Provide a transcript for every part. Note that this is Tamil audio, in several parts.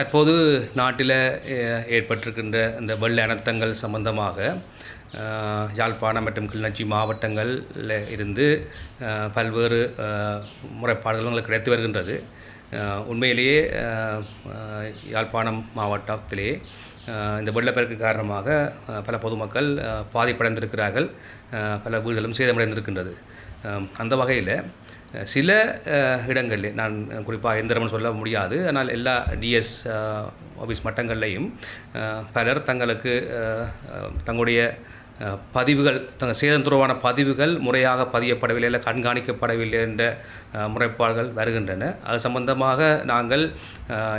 தற்போது நாட்டில் ஏற்பட்டிருக்கின்ற இந்த வெள்ள அனர்த்தங்கள் சம்பந்தமாக யாழ்ப்பாணம் மற்றும் கிளிநொச்சி மாவட்டங்களில் இருந்து பல்வேறு முறைப்பாடுகள் உங்களுக்கு கிடைத்து வருகின்றது. உண்மையிலேயே யாழ்ப்பாணம் மாவட்டத்திலே இந்த வெள்ளப்பெருக்கு காரணமாக பல பொதுமக்கள் பாதிப்படைந்திருக்கிறார்கள். பல வீடுகளும் சேதமடைந்திருக்கின்றது. அந்த வகையில் சில இடங்களில் நான் குறிப்பாக எந்திரம்னு சொல்ல முடியாது. ஆனால் எல்லா டிஎஸ் ஆஃபீஸ் மட்டங்கள்லையும் பலர் தங்களுக்கு தங்களுடைய பதிவுகள் தங்கள் சேதம் தொடர்பான பதிவுகள் முறையாக பதியப்படவில்லை இல்லை கண்காணிக்கப்படவில்லை என்ற முறைப்பாடுகள் வருகின்றன. அது சம்பந்தமாக நாங்கள்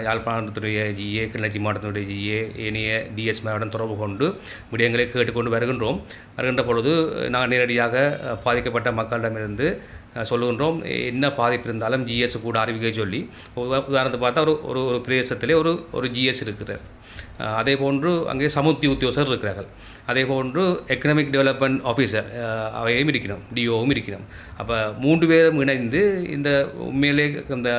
யாழ்ப்பாணத்துடைய ஜிஏ கிளர்ச்சி மாவட்டத்தினுடைய ஜிஏ ஏனைய டிஎஸ் மேடம் தொடர்பு கொண்டு விடயங்களை கேட்டுக்கொண்டு வருகின்றோம். வருகின்ற பொழுது நாங்கள் நேரடியாக பாதிக்கப்பட்ட மக்களிடமிருந்து சொல்லுகின்றோம். என்ன பாதிப்பு இருந்தாலும் ஜிஎஸ் கூட அறிவிக்க சொல்லி உதாரணத்தை பார்த்தா ஒரு ஒரு ஒரு பிரதேசத்திலே ஒரு ஒரு ஜிஎஸ் இருக்கிறார். அதே போன்று அங்கே சமுத்தி உத்தியோகர் இருக்கிறார்கள். அதே போன்று எக்கனாமிக் டெவலப்மெண்ட் ஆஃபீஸர் அவையும் இருக்கணும் டிஓவும் இருக்கணும் அப்போ மூன்று பேரும் இணைந்து இந்த உண்மையிலே இந்த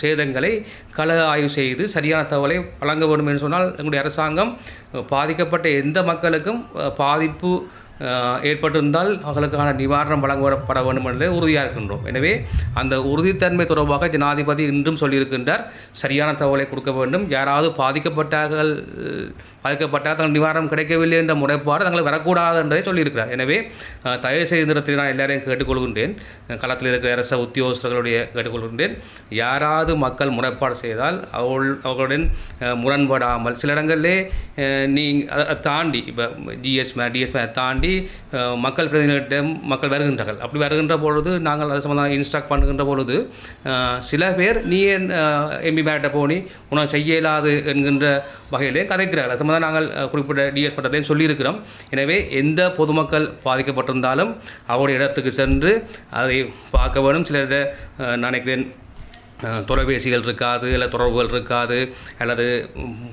சேதங்களை கள ஆய்வு செய்து சரியான தகவலை வழங்க வேண்டும் என்று சொன்னால் எங்களுடைய அரசாங்கம் பாதிக்கப்பட்ட எந்த மக்களுக்கும் பாதிப்பு ஏற்பட்டிருந்தால் அவர்களுக்கான நிவாரணம் வழங்கப்பட வேண்டும் என்று உறுதியாக இருக்கின்றோம். எனவே அந்த உறுதித்தன்மை தொடர்பாக ஜனாதிபதி இன்றும் சொல்லியிருக்கின்றார். சரியான தகவலை கொடுக்க வேண்டும். யாராவது பாதிக்கப்பட்டார்கள் பாதிக்கப்பட்டால் தங்கள் நிவாரணம் கிடைக்கவில்லை என்ற முறைப்பாடு தங்களை வரக்கூடாது என்பதை சொல்லியிருக்கிறார். எனவே தயவு செய்த நான் எல்லாரையும் கேட்டுக்கொள்கின்றேன். களத்தில் இருக்கிற அரச உத்தியோகஸ்தர்களுடைய கேட்டுக்கொள்கின்றேன். யாராவது மக்கள் முறைப்பாடு செய்தால் அவள் அவர்களுடன் முரண்படாமல் சில இடங்களிலே நீங்கள் நீ தாண்டி இப்போ டிஎஸ் மே டிஎஸ் தாண்டி மக்கள் பிரதிநிதிகளிடம் மக்கள் வருகின்றார்கள். அப்படி வருகின்ற பொழுது நாங்கள் அது சம்மந்தமாக இன்ஸ்ட்ரக்ட் பண்ணுகின்ற பொழுது சில பேர் நீ என் எம்பி மேட்ட போனி உனக்கு செய்ய இயலாது என்கின்ற வகையிலே கதைக்கிறார்கள். அது சம்மந்தம் நாங்கள் குறிப்பிட்ட டிஎஸ் பட்டத்தையும் சொல்லியிருக்கிறோம். எனவே எந்த பொதுமக்கள் பாதிக்கப்பட்டிருந்தாலும் அவருடைய இடத்துக்கு சென்று அதை பார்க்க வேண்டும் சில நினைக்கிறேன் தொலைபேசிகள் இருக்காது இல்லை தொடர்புகள் இருக்காது அல்லது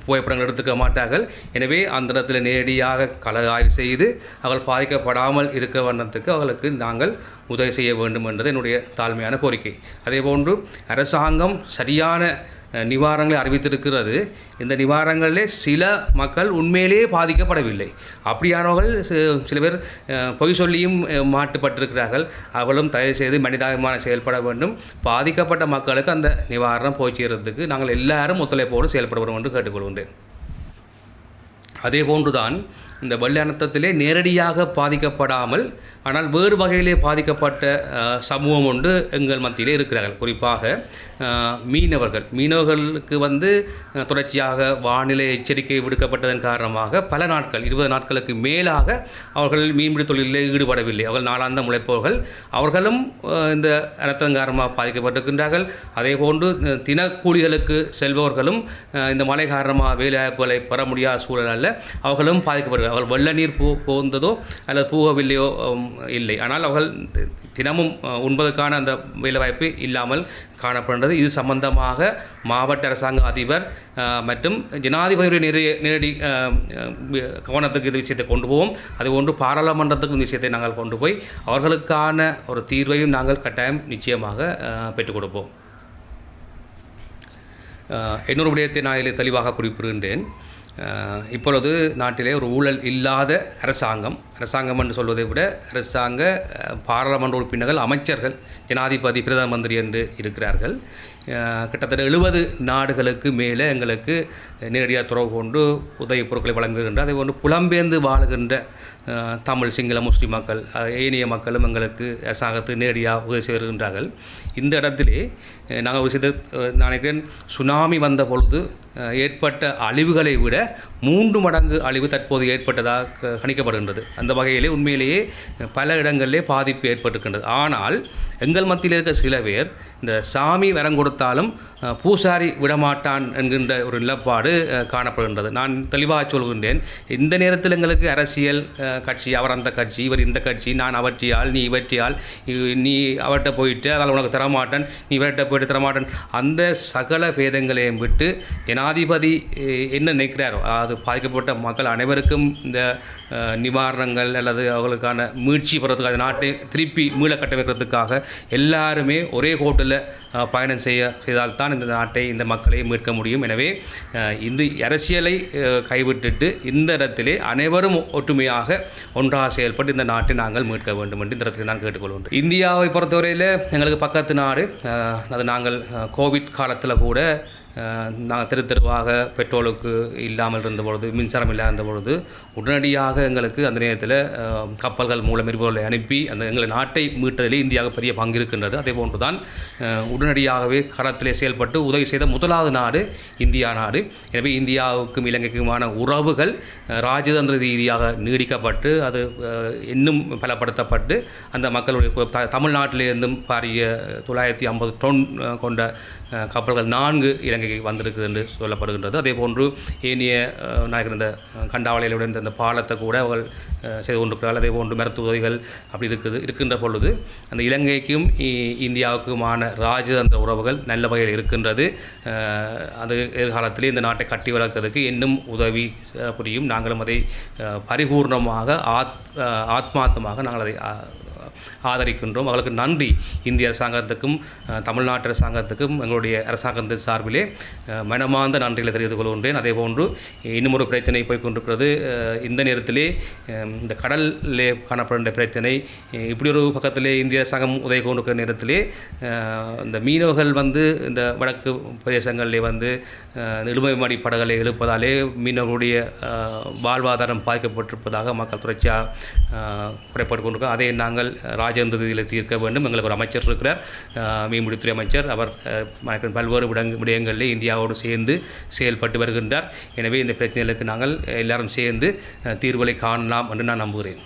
புகைப்படங்கள் எடுத்துக்க மாட்டார்கள். எனவே அந்த இடத்துல நேரடியாக கல ஆய்வு செய்து அவர்கள் பாதிக்கப்படாமல் இருக்க வண்ணத்துக்கு அவர்களுக்கு நாங்கள் உதவி செய்ய வேண்டும் என்பது என்னுடைய தாழ்மையான கோரிக்கை. அதேபோன்று அரசாங்கம் சரியான நிவாரணங்களை அறிவித்திருக்கிறது. இந்த நிவாரணங்களிலே சில மக்கள் உண்மையிலேயே பாதிக்கப்படவில்லை. அப்படியானவர்கள் சில பேர் பொய் சொல்லியும் மாட்டுப்பட்டிருக்கிறார்கள். அவளும் தயவு செய்து மனிதாபிமான செயல்பட வேண்டும். பாதிக்கப்பட்ட மக்களுக்கு அந்த நிவாரணம் போய் சேர்றதுக்கு நாங்கள் எல்லாரும் ஒத்துழைப்போடு செயல்பட வேண்டும் என்று கேட்டுக்கொள்கின்றேன். அதே போன்றுதான் இந்த வெள்ள அனர்த்தத்திலே நேரடியாக பாதிக்கப்படாமல் ஆனால் வேறு வகையிலே பாதிக்கப்பட்ட சமூகம் ஒன்று எங்கள் மத்தியிலே இருக்கிறார்கள். குறிப்பாக மீனவர்கள். மீனவர்களுக்கு வந்து தொடர்ச்சியாக வானிலை எச்சரிக்கை விடுக்கப்பட்டதன் காரணமாக பல நாட்கள் இருபது நாட்களுக்கு மேலாக அவர்கள் மீன்பிடி தொழிலில் ஈடுபடவில்லை. அவர்கள் நாளாந்த முளைப்பவர்கள். அவர்களும் இந்த அனர்த்தம் காரணமாக பாதிக்கப்பட்டிருக்கின்றார்கள். அதே போன்று தினக்கூலிகளுக்கு செல்பவர்களும் இந்த மழை காரணமாக வேலைவாய்ப்புகளை பெற முடியாத சூழலில் அவர்களும் பாதிக்கப்படுகிறார்கள். அவள் வெள்ள நீர் போ போந்ததோ அல்லது போகவில்லையோ இல்லை. ஆனால் அவர்கள் தினமும் உண்பதற்கான அந்த வேலைவாய்ப்பு இல்லாமல் காணப்படுகிறது இது சம்பந்தமாக மாவட்ட அரசாங்க அதிபர் மற்றும் ஜனாதிபதியுடைய நிறைய நேரடி கவனத்துக்கு இந்த விஷயத்தை கொண்டு போவோம். அதுபோன்று பாராளுமன்றத்துக்கு இந்த விஷயத்தை நாங்கள் கொண்டு போய் அவர்களுக்கான ஒரு தீர்வையும் நாங்கள் கட்டாயம் நிச்சயமாக பெற்றுக் கொடுப்போம். இன்னொரு விடயத்தை நான் இதில் தெளிவாக குறிப்பிடுகின்றேன். இப்பொழுது நாட்டிலே ஒரு ஊழல் இல்லாத அரசாங்கம் அரசாங்கம் என்று சொல்வதை விட அரசாங்க பாராளுமன்ற உறுப்பினர்கள் அமைச்சர்கள் ஜனாதிபதி பிரதம மந்திரி என்று இருக்கிறார்கள். கிட்டத்தட்ட எழுபது நாடுகளுக்கு மேலே எங்களுக்கு நேரடியாக தொடர்பு கொண்டு உதவி பொருட்களை வழங்குகின்ற அதே போன்று புலம்பெயர்ந்து வாழுகின்ற தமிழ் சிங்கள முஸ்லீம் மக்கள் ஏனைய மக்களும் எங்களுக்கு அரசாங்கத்துக்கு நேரடியாக உதவி செய்கின்றார்கள் இந்த இடத்திலே நாங்கள் ஒரு நான் நினைக்கிறேன் சுனாமி வந்த பொழுது ஏற்பட்ட அழிவுகளை விட மூன்று மடங்கு அழிவு தற்போது ஏற்பட்டதாக க- கணிக்கப்படுகின்றது. அந்த வகையிலே உண்மையிலேயே பல இடங்களிலே பாதிப்பு ஏற்பட்டிருக்கின்றது. ஆனால் எங்கள் மத்தியில் இருக்க சில பேர் இந்த சாமி வரம் கொடுத்தாலும் பூசாரி விடமாட்டான் என்கின்ற ஒரு நிலப்பாடு காணப்படுகின்றது. நான் தெளிவாக சொல்கின்றேன் இந்த நேரத்தில் எங்களுக்கு அரசியல் கட்சி அவர் அந்த கட்சி இவர் இந்த கட்சி நான் அவற்றியால் நீ இவற்றியால் நீ அவர்கிட்ட போயிட்டு அதனால் உனக்கு தரமாட்டேன் நீ இவர்கிட்ட போயிட்டு தரமாட்டேன் அந்த சகல பேதங்களையும் விட்டு ஜனாதிபதி என்ன நினைக்கிறாரோ அது பாதிக்கப்பட்ட மக்கள் அனைவருக்கும் இந்த நிவாரணங்கள் நிவாரணங்கள் அல்லது அவர்களுக்கான மீட்சி பெறத்துக்கு அந்த நாட்டை திருப்பி மீள கட்டமைக்கிறதுக்காக எல்லாருமே ஒரே கோட்டில் பயணம் செய்ய செய்தால்தான் இந்த நாட்டை இந்த மக்களை மீட்க முடியும். எனவே இந்த அரசியலை கைவிட்டுட்டு இந்த இடத்திலே அனைவரும் ஒற்றுமையாக ஒன்றாக செயல்பட்டு இந்த நாட்டை நாங்கள் மீட்க வேண்டும் என்று இந்த இடத்தில் நான் கேட்டுக்கொள்கின்றேன். இந்தியாவை பொறுத்தவரையில் எங்களுக்கு பக்கத்து நாடு. அது நாங்கள் கோவிட் காலத்தில் கூட நாங்கள் தெரு தெருவாக பெட்ரோலுக்கு இல்லாமல் இருந்த பொழுது மின்சாரம் இல்லாத பொழுது உடனடியாக எங்களுக்கு அந்த நேரத்தில் கப்பல்கள் மூலம் எரிபொருளை அனுப்பி அந்த எங்கள் நாட்டை மீட்டதிலே இந்தியாவுக்கு பெரிய பங்கு இருக்கின்றது. அதே போன்று தான் உடனடியாகவே கடத்திலே செயல்பட்டு உதவி செய்த முதலாவது நாடு இந்தியா நாடு. எனவே இந்தியாவுக்கும் இலங்கைக்குமான உறவுகள் ராஜதந்திர ரீதியாக நீடிக்கப்பட்டு அது இன்னும் பலப்படுத்தப்பட்டு அந்த மக்களுடைய தமிழ்நாட்டிலிருந்தும் பாரிய தொள்ளாயிரத்தி ஐம்பது டொன் கொண்ட கப்பல்கள் நான்கு இலங்கைக்கு வந்திருக்கு என்று சொல்லப்படுகின்றது. அதே போன்று ஏனைய நாயகர் இந்த கண்டாவளையில் உடைந்த இந்த பாலத்தை கூட அவர்கள் செய்து கொண்டிருக்கிறார்கள். அதே போன்று மருத்துவ உதவிகள் அப்படி இருக்குது இருக்கின்ற பொழுது அந்த இலங்கைக்கும் இந்தியாவுக்குமான ராஜதந்திர உறவுகள் நல்ல வகையில் இருக்கின்றது. அது எதிர்காலத்திலே இந்த நாட்டை கட்டி வளர்க்கிறதுக்கு இன்னும் உதவி புரியும். நாங்களும் அதை பரிபூர்ணமாக ஆத் ஆத்மார்த்தமாக நாங்கள் அதை ஆதரிக்கின்றோம். அவர்களுக்கு நன்றி. இந்திய அரசாங்கத்துக்கும் தமிழ்நாட்டு அரசாங்கத்துக்கும் எங்களுடைய அரசாங்கத்தின் சார்பிலே மனமார்ந்த நன்றிகளை தெரிவித்துக் கொள்கின்றேன். அதே போன்று பிரச்சனை போய்கொண்டிருக்கிறது இந்த நேரத்திலே இந்த கடலிலே காணப்படுகின்ற பிரச்சனை இப்படி ஒரு பக்கத்திலே இந்திய அரசாங்கம் உதவி கொண்டிருக்கிற நேரத்திலே இந்த மீனவர்கள் வந்து இந்த வடக்கு பிரதேசங்களிலே வந்து அஹ், படகளை எழுப்பதாலே மீனவர்களுடைய வாழ்வாதாரம் பாதிக்கப்பட்டிருப்பதாக மக்கள் தொடர்ச்சியாக குறைப்பட்டு கொண்டிருக்கோம் அதை நாங்கள் ராஜேந்திர ரீதியில் தீர்க்க வேண்டும். எங்களுக்கு ஒரு அமைச்சர் இருக்கிறார். மீன்பிடித்துறை அமைச்சர். அவர் பல்வேறு விடங் விடயங்களில் இந்தியாவோடு சேர்ந்து செயல்பட்டு வருகின்றார். எனவே இந்த பிரச்சனைகளுக்கு நாங்கள் எல்லாரும் சேர்ந்து தீர்வுகளை காணலாம் என்று நான் நம்புகிறேன்.